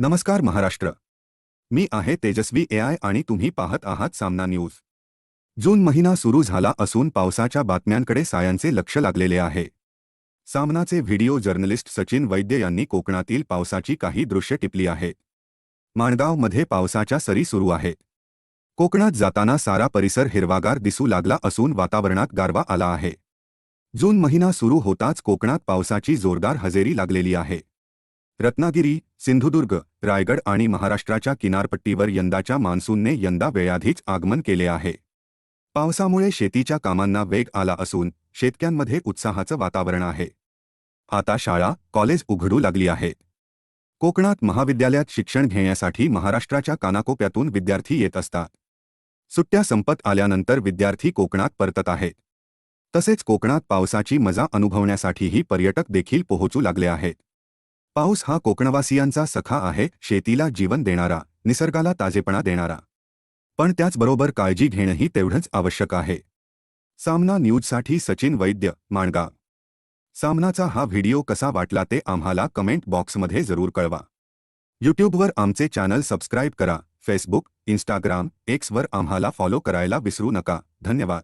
नमस्कार महाराष्ट्र. मी आहे तेजस्वी ए आय आणि तुम्ही पाहत आहात सामना न्यूज. जून महिना सुरू झाला असून पावसाच्या बातम्यांकडे सायांचे लक्ष लागलेले आहे. सामनाचे व्हिडिओ जर्नलिस्ट सचिन वैद्य यांनी कोकणातील पावसाची काही दृश्य टिपली आहेत माणगावमध्ये पावसाच्या सरी सुरू आहेत कोकणात जाताना सारा परिसर हिरवागार दिसू लागला असून वातावरणात गारवा आला आहे. जून महिना सुरू होताच कोकणात पावसाची जोरदार हजेरी लागलेली आहे. रत्नागिरी सिंधुदुर्ग रायगड आणि महाराष्ट्राच्या किनारपट्टीवर यंदाच्या मान्सूनने यंदा वेळाधीच आगमन केले आहे. पावसामुळे शेतीच्या कामांना वेग आला असून शेतक्यांमध्ये उत्साहाचं वातावरण आहे. आता शाळा कॉलेज उघडू लागली आहेत. कोकणात महाविद्यालयात शिक्षण घेण्यासाठी महाराष्ट्राच्या कानाकोप्यातून विद्यार्थी येत असतात. सुट्ट्या संपत आल्यानंतर विद्यार्थी कोकणात परतत आहेत. तसेच कोकणात पावसाची मजा अनुभवण्यासाठीही पर्यटक देखील पोहोचू लागले आहेत. पाऊस हा कोकणवासियांचा सखा आहे शेतीला जीवन देणारा निसर्गाला ताजेपणा देणारा. पण त्याचबरोबर काळजी घेणंही तेवढंच आवश्यक आहे. सामना न्यूजसाठी सचिन वैद्य माणगाव सामनाचा हा व्हिडिओ कसा वाटला ते आम्हाला कमेंट बॉक्समध्ये जरूर कळवा. यूट्यूबवर आमचे चॅनल सबस्क्राईब करा फेसबुक इंस्टाग्राम एक्सवर आम्हाला फॉलो करायला विसरू नका धन्यवाद.